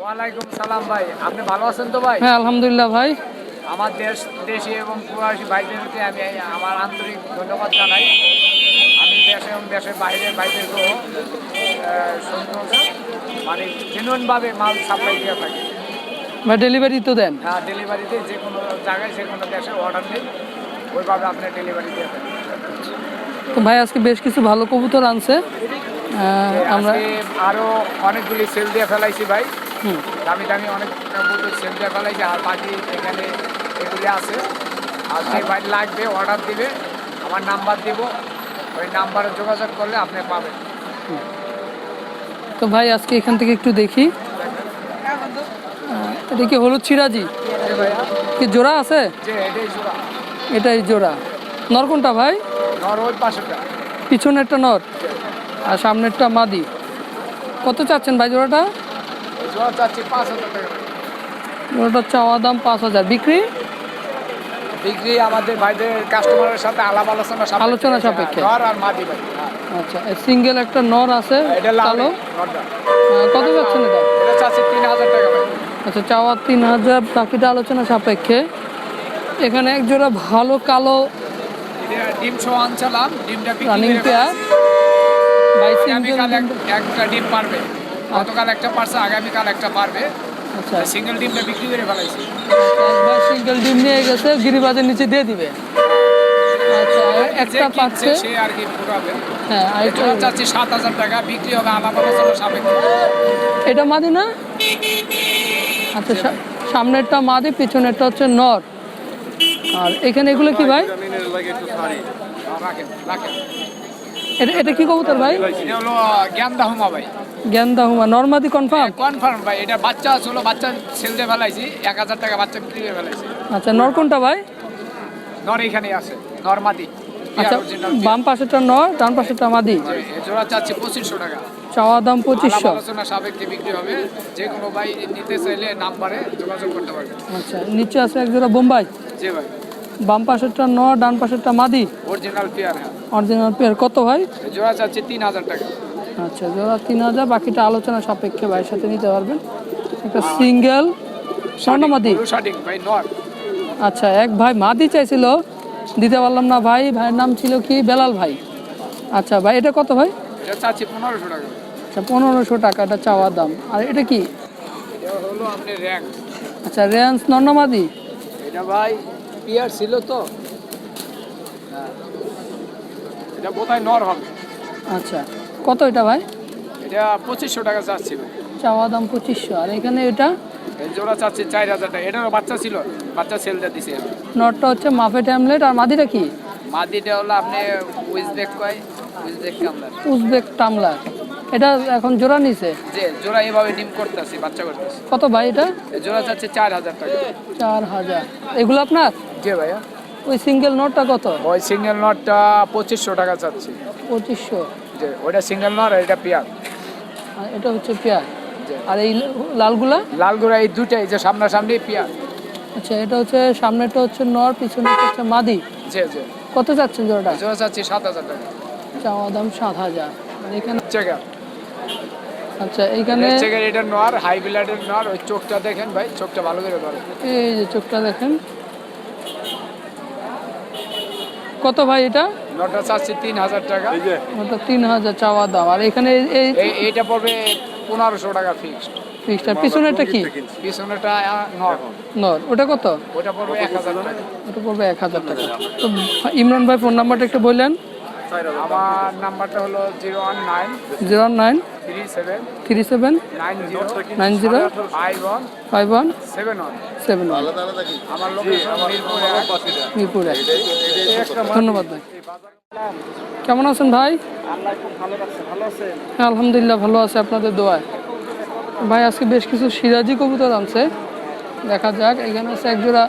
ওয়ালাইকুম সালাম ভাই। আপনি ভালো আছেন তো ভাই? হ্যাঁ আলহামদুলিল্লাহ ভাই। আমার দেশ দেশি এবং প্রবাসী ভাইদেরকে আমি আমার আন্তরিক ধন্যবাদ জানাই। আমি দেশে এবং দেশের বাইরের ভাইদেরকেও মানে জেনুইনভাবে মাল সাপ্লাই দিয়ে থাকি। ভাই ডেলিভারি তো দেন? হ্যাঁ ডেলিভারিতে যে কোনো জায়গায় যে কোনো দেশে অর্ডার নেই ওইভাবে আপনি ডেলিভারি দিয়ে থাকেন। তো ভাই আজকে বেশ কিছু ভালো কবুতর আনছে। আমরা আরও অনেকগুলি সেল দিয়ে ফেলাইছি ভাই। দামি দামি অনেক সেল দিয়ে ফেলাইছি আর বাকি এখানে এগুলি আছে। আর যে ভাই লাগবে অর্ডার দিবে আমার নাম্বার দিব। ওই নাম্বারে যোগাযোগ করলে আপনি পাবেন। তো ভাই আজকে এখান থেকে একটু দেখি। এটা কি হলুদ সিরাজি? ভাইয়া। কি জোড়া আছে? এটাই জোড়া। নর কোনটা ভাই? নর ওই পাশেটা পিছনেরটা নর। আর সামনেরটা মাদি। কত চাচ্ছেন ভাই জোড়াটা। জোড়াটা চাওয়া দাম পাঁচ হাজার। বিক্রি? বিক্রি আমাদের ভাইদের কাস্টমারের সাথে আলাপ আলোচনা। আলোচনা সাপেক্ষে। নর আর মাদি ভাই। আচ্ছা সিঙ্গেল একটা নর আছে এটা লাল কালো। কত যাচ্ছেন এটা? এটা চাচ্ছি তিন হাজার টাকা আচ্ছা চাওয়া তিন হাজার বাকিটা আলোচনা সাপেক্ষে। এখানে এক জোড়া ভালো কালো ডিম সহ আনছিলাম ডিমটা রানিং পেয়ার আগামীকাল এক- একটা ডিম পারবে। গতকাল একটা পারছে আগামীকাল একটা পারবে। আচ্ছা। সিঙ্গেল ডিমটা বিক্রি করে ফেলাইছি। সিঙ্গেল ডিম নিয়ে গেছে গিরিবাজের নিচে দিয়ে দিবে। আচ্ছা আর একটা পাচ্ছে। সে আর কি ফুটাবে হ্যাঁ আর এটা চাচ্ছি সাত হাজার টাকা বিক্রি হবে আলাপ আলোচনা সাপেক্ষে এটা মাদি না? আচ্ছা সামনেরটা মাদি পিছনেরটা হচ্ছে নর। আর এখানে এগুলো কি ভাই? রাখেন রাখেন। এটা এটা কি কবুতর ভাই? এটা হলো জ্ঞান দাহুমা ভাই। গেন্দা হুমা নর্মাদি কনফার্ম কনফার্ম ভাই এটা বাচ্চা ছিল বাচ্চা ছেলতে ফেলাইছি এক হাজার টাকা বাচ্চা বিক্রি করে ফেলাইছি। আচ্ছা নর কোনটা ভাই? নর এখানে আছে নরমাদি। আচ্ছা বাম পাশেরটা নর ডান পাশেরটা মাদি? জোড়া চাচ্ছি পঁচিশশো টাকা। চাওয়া দাম পঁচিশশো। আলোচনা সাপেক্ষে বিক্রি হবে। যে কোনো ভাই নিতে চাইলে নাম্বারে যোগাযোগ করতে পারবে। আচ্ছা নিচে আছে এক জোড়া বোম্বাই? জি ভাই। বাম পাশেরটা নর ডান পাশেরটা মাদি। অরিজিনাল পেয়ার হ্যাঁ। অরিজিনাল পেয়ার কত ভাই? জোড়া চাচ্ছি তিন হাজার টাকা। আচ্ছা জোড়া তিন হাজার বাকিটা আলোচনা সাপেক্ষে ভাইয়ের সাথে নিতে পারবেন। একটা সিঙ্গেল স্বর্ণমাদি ভাই নর আচ্ছা এক ভাই মাদি চাইছিল দিতে পারলাম না ভাই ভাইয়ের নাম ছিল কি? বেলাল ভাই। আচ্ছা ভাই এটা কত ভাই? এটা চাচ্ছি পনেরোশো টাকা। আচ্ছা পনেরোশো টাকা এটা চাওয়া দাম। আর এটা কি? হলো আপনি র্যাঙ্ক আচ্ছা রেঞ্জ নর্নমাদি এটা ভাই পিয়ার ছিল তো। এটা কোথায় নর হবে? আচ্ছা কত এটা ভাই? এটা পঁচিশশো টাকা চাচ্ছি চাওয়া দাম পঁচিশশো আর এখানে এটা? জোড়া চাচ্ছি চার হাজার টাকা। এটারও বাচ্চা ছিল বাচ্চা সেলটা দিছি আমি। নটটা হচ্ছে মাফে ট্যামলেট আর মাদিটা কি? মাদিটা হলো আপনি উইজবেক কয়? উইজবেক কামলার উজবেক টামলার। এটা এখন জোড়া নিছে? যে জোড়া এভাবে ডিম করতেছি বাচ্চা করতেছি। কত ভাই এটা? জোড়া চাচ্ছে চার হাজার টাকা। চার হাজার। এগুলো আপনার? জি ভাইয়া? ওই সিঙ্গেল নোটটা কত? ওই সিঙ্গেল নটটা পঁচিশশো টাকা চাচ্ছি। পঁচিশশো। যে ওইটা সিঙ্গেল নট আর এটা পেয়ার। এটা হচ্ছে পেয়ার। আর এই লালগুলা? লালগুড়া এই দুটাই যে সামনাসামনি পেয়ার। আচ্ছা এটা হচ্ছে সামনেটা হচ্ছে নর পিছনেটা হচ্ছে মাদি। জি জি কত যাচ্ছেন জোড়াটা? জোড়া চাচ্ছি সাত হাজার টাকা। চাওয়া দাম সাত হাজার। আর এখানে চেকার আচ্ছা এইখানে চেকার এটা নর হাই ব্লাডের নর ওই চোখটা দেখেন ভাই চোখটা ভালো করে ধরেন। এই যে চোখটা দেখেন। কত ভাই এটা? নটা চাচ্ছি তিন হাজার টাকা। তিন হাজার চাওয়া দাম। আর এখানে এইটা পড়বে পনেরোশো টাকা ফিক্সড পিছনেরটা কি? পিছনেটা নর। নর। ওটা কত? ওটা পড়বে এক হাজার টাকা। ওটা পড়বে এক হাজার টাকা। তো ইমরান ভাই ফোন নাম্বারটা একটু বললেন। আমার নাম্বারটা হলো zero one nine zero nine three seven three seven nine zero nine zero five one five one seven one. Seven one. আমার লোকেশন মিরপুর। ধন্যবাদ ভাই। কেমন আছেন ভাই? হ্যাঁ আলহামদুলিল্লাহ ভালো আছে আপনাদের দোয়ায়। ভাই আজকে বেশ কিছু সিরাজি কবুতর আনছে। দেখা যাক এখানে আছে একজোড়া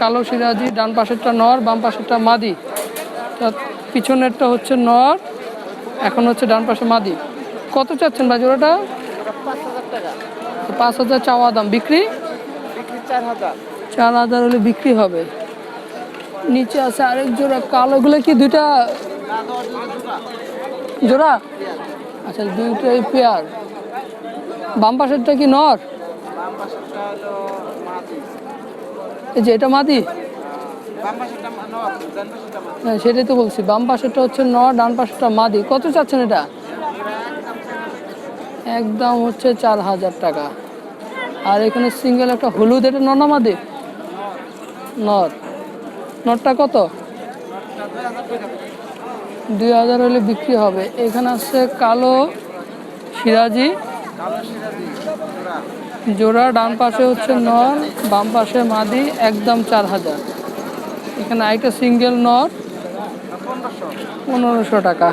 কালো সিরাজি ডান পাশেরটা নর বাম পাশেরটা মাদি। পিছনেরটা হচ্ছে নর এখন হচ্ছে ডান পাশে মাদি। কত চাচ্ছেন ভাই জোড়াটা? পাঁচ হাজার চাওয়া দাম। বিক্রি? চার হাজার। হলে বিক্রি হবে। নিচে আছে আরেক জোড়া কালোগুলো কি দুইটা? জোড়া? আচ্ছা দুইটাই পেয়ার বাম পাশেরটা কি নর? এই যে এটা মাদি? হ্যাঁ সেটাই তো বলছি। বাম পাশেরটা হচ্ছে নর ডান পাশেরটা মাদি। কত চাচ্ছেন এটা? একদম হচ্ছে চার হাজার টাকা। আর এখানে সিঙ্গেল একটা হলুদ, এটা নর না মাদি? নর। নরটা কত? দুই হাজার হলে বিক্রি হবে। এখানে আছে কালো সিরাজি। জোড়া, ডান পাশে হচ্ছে নর, বাম পাশে মাদি, একদম চার হাজার। এখানে আইটা সিঙ্গেল নর। পনেরোশো টাকা।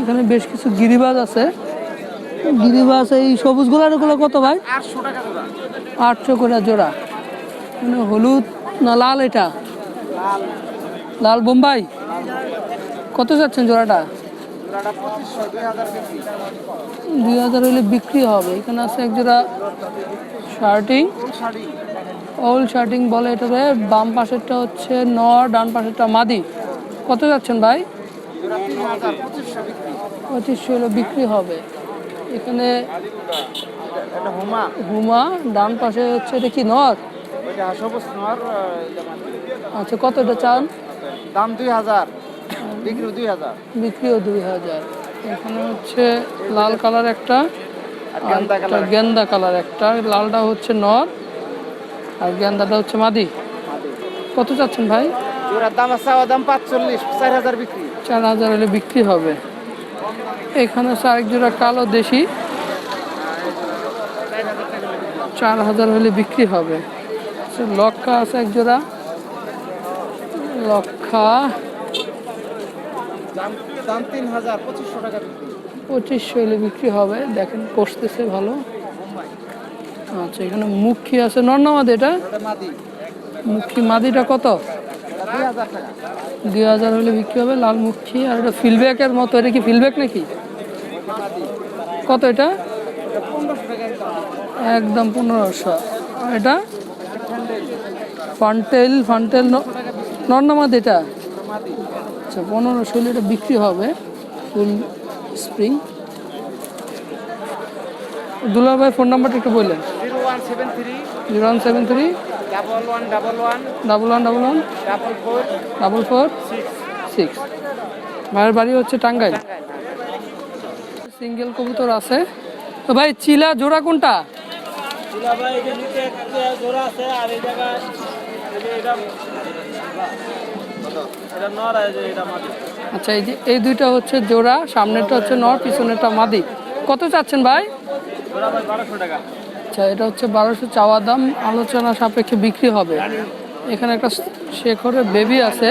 এখানে বেশ কিছু গিরিবাজ আছে। গিরিবাজ এই সবুজ গোলারগুলো কত ভাই? আটশো করে জোড়া। মানে হলুদ না লাল এটা? লাল। বোম্বাই? কত যাচ্ছেন জোড়াটা? দুই হাজার হলে বিক্রি হবে। এখানে আছে এক জোড়া শার্টিং। ওল শার্টিং বলে এটাতে বাম পাশেরটা হচ্ছে নর ডান পাশেরটা মাদি। কত যাচ্ছেন ভাই? পঁচিশশো বিক্রি বিক্রি হবে। এখানে হুমা ডান পাশে হচ্ছে এটা কি নর। আচ্ছা কত এটা চান? দাম দুই হাজার বিক্রি দুই হাজার। বিক্রিও দুই হাজার। এখানে হচ্ছে লাল কালার একটা গেন্দা কালার একটা লালটা হচ্ছে নর। আর গেন্দাটা হচ্ছে মাদি। কত চাচ্ছেন ভাই? জোড়ার দাম আছে চাওয়া দাম পাঁচচল্লিশ চার হাজার বিক্রি। চার হাজার হলে বিক্রি হবে। এখানে আছে আরেক জোড়া কালো দেশি। চার হাজার হলে বিক্রি হবে। লক্ষা আছে এক জোড়া। লক্ষা। পঁচিশশো হলে বিক্রি হবে। দেখেন কষতেছে ভালো। আচ্ছা এখানে মুখী আছে। নর্নামাদ এটা? মুখী মাদিটা কত? দুই হাজার হলে বিক্রি হবে, লাল মুখী আর এটা ফিলব্যাকের মতো। এটা কি ফিলব্যাক নাকি? কত এটা? একদম পনেরোশো। এটা? ফান্টেল ফান্টেল নর্নামাদ এটা? আচ্ছা পনেরোশো হলে এটা বিক্রি হবে। ফুল স্প্রিং। দুলাল ভাই, ফোন নাম্বারটা একটু বললেন। Zero one seven three double one double one double one double one double four double four six six ভাইয়ের বাড়ি হচ্ছে টাঙ্গাইল। সিঙ্গেল কবুতর আছে। তো ভাই চিলা জোড়া কোনটা? আচ্ছা এই যে এই দুইটা হচ্ছে জোড়া সামনেরটা হচ্ছে নর পিছনেরটা মাদি। কত চাচ্ছেন ভাই? ভাই বারোশো টাকা। আচ্ছা এটা হচ্ছে বারোশো চাওয়া দাম আলোচনা সাপেক্ষে বিক্রি হবে। এখানে একটা শেখরের বেবি আছে।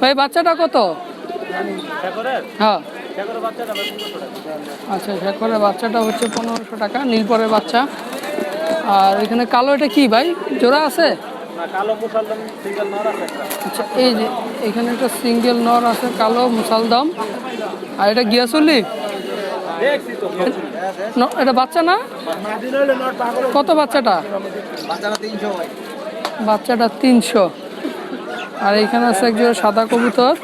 ভাই বাচ্চাটা কত? হ্যাঁ। আচ্ছা শেখরের বাচ্চাটা হচ্ছে পনেরোশো টাকা নীলপরের বাচ্চা। আর এখানে কালো এটা কি ভাই? জোড়া আছে? আচ্ছা এই যে এখানে একটা সিঙ্গেল নর আছে কালো মুসালদম আর এটা গিয়াসুল্লি এটা বাচ্চা না? কত বাচ্চাটা? বাচ্চাটা তিনশো। আর এখানে আছে একজন সাদা কবুতর।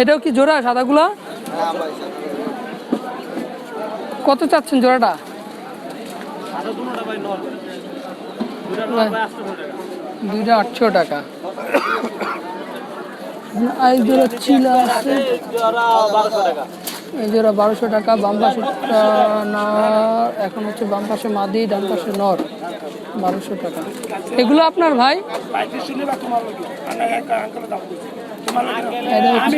এটাও কি জোড়া, সাদাগুলা? কত চাচ্ছেন জোড়াটা? দুইটা আটশো টাকা। জোড়া চিলা আছে। টাকা এই বারোশো টাকা, বাম পাশেরটা নর এখন হচ্ছে বাম পাশে মাদি, ডান পাশে নর। বারোশো টাকা। এগুলো আপনার ভাই? এটা হচ্ছে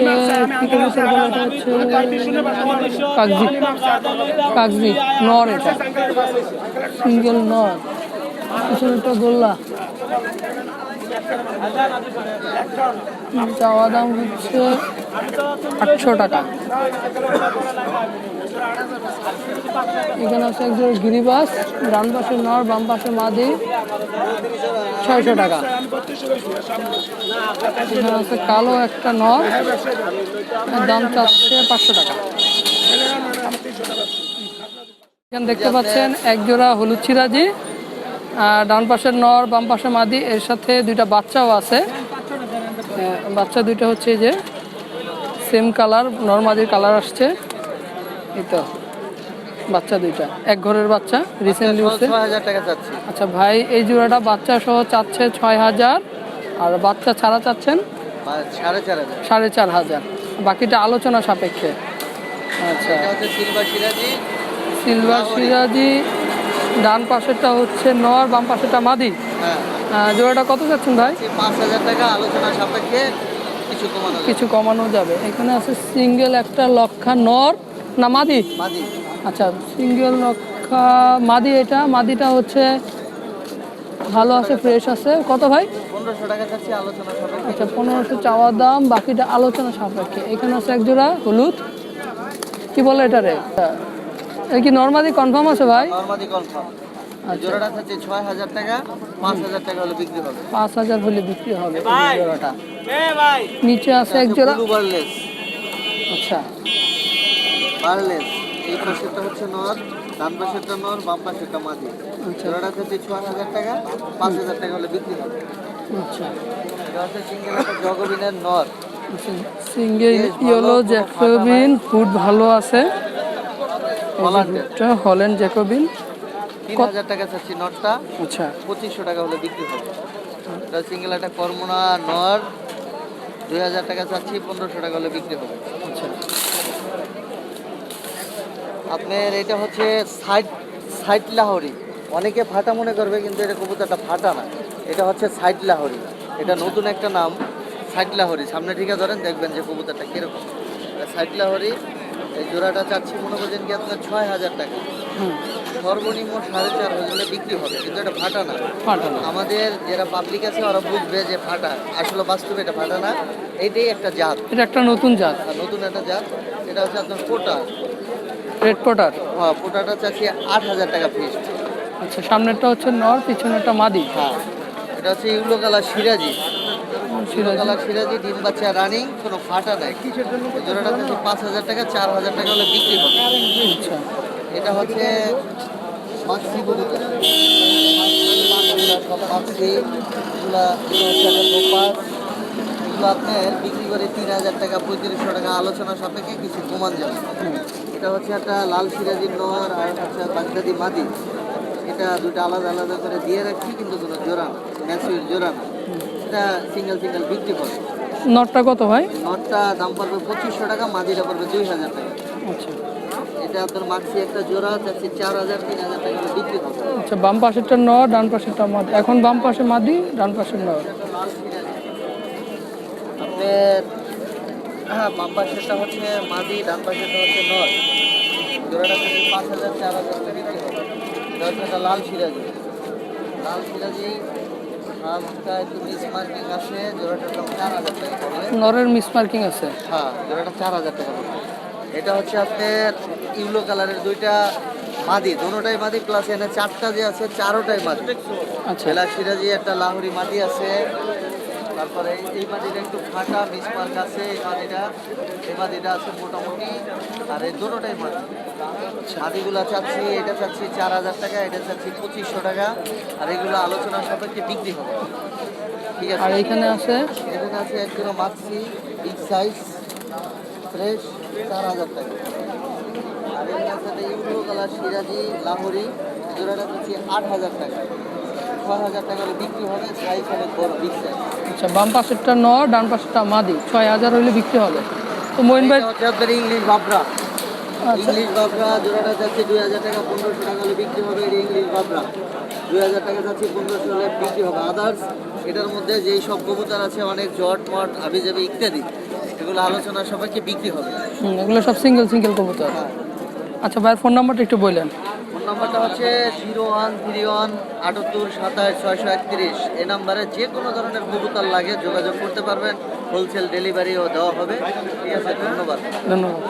নর এটা। সিঙ্গেল গোল্লা। চাওয়া দাম হচ্ছে আটশো টাকা। এখানে আছে একজন গিরিবাস, ডান পাশে নর, বাম পাশে মাদি, ছয়শো টাকা। এখানে আছে কালো একটা নর দাম চাচ্ছে পাঁচশো টাকা। এখানে দেখতে পাচ্ছেন এক জোড়া হলুদ চিরাজি ডান পাশের নর বাম পাশে মাদি এর সাথে দুইটা বাচ্চাও আছে। বাচ্চা দুইটা হচ্ছে এই যে সেম কালার নর মাদির কালার আসছে। এই তো বাচ্চা দুইটা এক ঘরের বাচ্চা রিসেন্টলি চাচ্ছি। আচ্ছা ভাই এই জোড়াটা বাচ্চা সহ চাচ্ছে ছয় হাজার আর বাচ্চা ছাড়া চাচ্ছেন? সাড়ে চার হাজার। বাকিটা আলোচনা সাপেক্ষে। আচ্ছা। এটা হচ্ছে সিলভার সিরাজি। সিলভার সিরাজি ডান পাশেরটা হচ্ছে নর বাম পাশেরটা মাদি। হ্যাঁ। জোড়াটা কত চাচ্ছেন ভাই? পাঁচ হাজার টাকা আলোচনা সাপেক্ষে কিছু কমানো যাবে। এখানে আছে সিঙ্গেল একটা লক্ষা নর না মাদি? আচ্ছা সিঙ্গেল লক্ষা মাদি এটা। মাদিটা হচ্ছে ভালো আছে ফ্রেশ আছে। কত ভাই? আচ্ছা পনেরোশো চাওয়া দাম বাকিটা আলোচনা সাপেক্ষে। এখানে আছে এক জোড়া হলুদ। কি বলে এটা রে এটা কি নর্মালি কনফার্ম আছে ভাই? নর্মাদি কনফার্ম আচ্ছা। জোড়াটা ছয় হাজার টাকা পাঁচ হাজার টাকা হলে বিক্রি হবে। পাঁচ হাজার হলে বিক্রি হবে। এই জোড়াটা। নিচে আছে এক জোড়া। বার্লেস আচ্ছা। বার্লেস এই পাশেরটা হচ্ছে নর ডান পাশেরটা নর বাম পাশেরটা মাদি। আচ্ছা। জোড়াটা ছয় হাজার টাকা পাঁচ হাজার টাকা হলে বিক্রি হবে। আচ্ছা। এটা হচ্ছে সিঙ্গেল একটা জগবিনের নর। সিঙ্গেল ইয়েলো জ্যাকোবিন ফুড ভালো আছে। হল্যান্ডের। Holland Jacobin. তিন হাজার টাকা চাচ্ছি নটটা। আচ্ছা। পঁচিশশো টাকা হলে বিক্রি হবে। এটা সিঙ্গেল একটা কর্মনা নর। দুই হাজার টাকা চাচ্ছি পনেরোশো টাকা হলে বিক্রি হবে। আচ্ছা। আপনার এটা হচ্ছে সাইড সাইড লাহরি। অনেকে ফাটা মনে করবে কিন্তু এটা কবুতরটা ফাটা না। এটা হচ্ছে সাইড লাহরি। এটা নতুন একটা নাম সাইড লাহরি। সামনে ঠিকা ধরেন দেখবেন যে কবুতরটা কীরকম। সাইড লাহরি এই জোড়াটা চাচ্ছি মনে করছেন কি আপনার ছয় হাজার টাকা। হুম। সর্বনিম্ন সাড়ে চার হাজারে বিক্রি হবে কিন্তু এটা ফাটা না। ফাটানো আমাদের যারা পাবলিক আছে ওরা বুঝবে যে ফাটা আসলে বাস্তবে এটা ফাটা না এটাই একটা জাত। এটা একটা নতুন জাত। নতুন একটা জাত এটা হচ্ছে আপনার পোটা। রেড পটার হ্যাঁ পোটাটা চাচ্ছি আট হাজার টাকা ফিস আচ্ছা সামনেরটা হচ্ছে নর পিছনেরটা মাদি। হ্যাঁ এটা হচ্ছে ইউলো কালার সিরাজি। সিরাজি। সিরাজি ডিম বাচ্চা রানিং কোনো ফাটা নাই। কিসের জন্য জোড়াটা হচ্ছে পাঁচ হাজার টাকা চার হাজার টাকা হলে বিক্রি হবে। আচ্ছা। এটা হচ্ছে মাছি কবুতর মাছি এগুলা এগুলো হচ্ছে একটা দোপাস এগুলো আপনার বিক্রি করে তিন হাজার টাকা পঁয়ত্রিশশো টাকা। আলোচনা সাপেক্ষে কিছু কমান যাবে। এটা হচ্ছে একটা লাল সিরাজি নর আর হচ্ছে বাগদাদি মাদি। এটা দুটো আলাদা আলাদা করে দিয়ে রাখছি কিন্তু কোনো জোড়া না। ম্যাচুর জোড়া না। এটা সিঙ্গেল সিঙ্গেল বিক্রি করে। নরটা কত ভাই? নটটা দাম পড়বে পঁচিশশো টাকা মাদিটা পড়বে দুই হাজার টাকা। আচ্ছা। এটা আপনার মাক্সি একটা জোড়া যাচ্ছে চার হাজার তিন হাজার টাকা বিক্রি হবে। আচ্ছা বাম পাশেরটা নর ডান পাশেরটা মাদি। এখন বাম পাশে মাদি ডান পাশের নর আপনার হ্যাঁ বাম পাশেরটা হচ্ছে মাদি ডান পাশেরটা হচ্ছে নর জোড়াটা পাঁচ হাজার চার হাজার টাকা বিক্রি হবে। এটা হচ্ছে একটা লাল সিরাজি লাল সিরাজি নরের মিস মার্কিং আছে? হ্যাঁ জোড়াটা চার হাজার টাকা এটা হচ্ছে আপনার ইউলো কালারের দুইটা মাদি দুটাই মাদি প্লাস এখানে চারটা যে আছে চারোটাই মাদি। আচ্ছা। সিরাজি একটা লাহুরি মাদি আছে। তারপরে এই- মাটিটা একটু ফাটা মিসমার্ক আছে এই মাটিটা। এই মাটিটা আছে মোটামুটি আর এই দুটোটাই মাটি। মাটিগুলো চাচ্ছি এটা চাচ্ছি চার হাজার টাকা এটা চাচ্ছি পঁচিশশো টাকা আর এগুলো আলোচনা সাপেক্ষে বিক্রি হবে। ঠিক আছে? আর আছে এইখানে আছে? এখানে আছে এক kilo maxi big size fresh চার হাজার টাকা। আর এখানে আছে ইউরো কালার সিরাজি লাহোরি জোড়াটা হচ্ছে আট হাজার টাকা। আচ্ছা বাম পাশেরটা নর ডান পাশেরটা মাদি। ছয় হাজার হইলে বিক্রি হবে। তো মইন ভাই ইংলিশ বাবরা। আচ্ছা। ইংলিশ বাবরা জোড়াটা যাচ্ছে দুই হাজার টাকা পনেরোশো টাকা হলে বিক্রি হবে এটা ইংলিশ বাবরা। দুই হাজার টাকা যাচ্ছে পনেরোশো বিক্রি হবে। আদার্স এটার মধ্যে যেই সব কবুতর আছে অনেক জট মট আবি যাবি ইত্যাদি এগুলো আলোচনা সবাইকে বিক্রি হবে। এগুলো সব সিঙ্গেল সিঙ্গেল কবুতর। হ্যাঁ। আচ্ছা ভাইয়ের ফোন নাম্বারটা একটু বললেন। নাম্বারটা হচ্ছে জিরো ওয়ান থ্রি ওয়ান আটাত্তর সাতাশ ছয়শো একত্রিশ। এই নাম্বারে যে কোনো ধরনের কবুতর লাগে যোগাযোগ করতে পারবেন। হোলসেল ডেলিভারিও দেওয়া হবে। ঠিক আছে, ধন্যবাদ। ধন্যবাদ।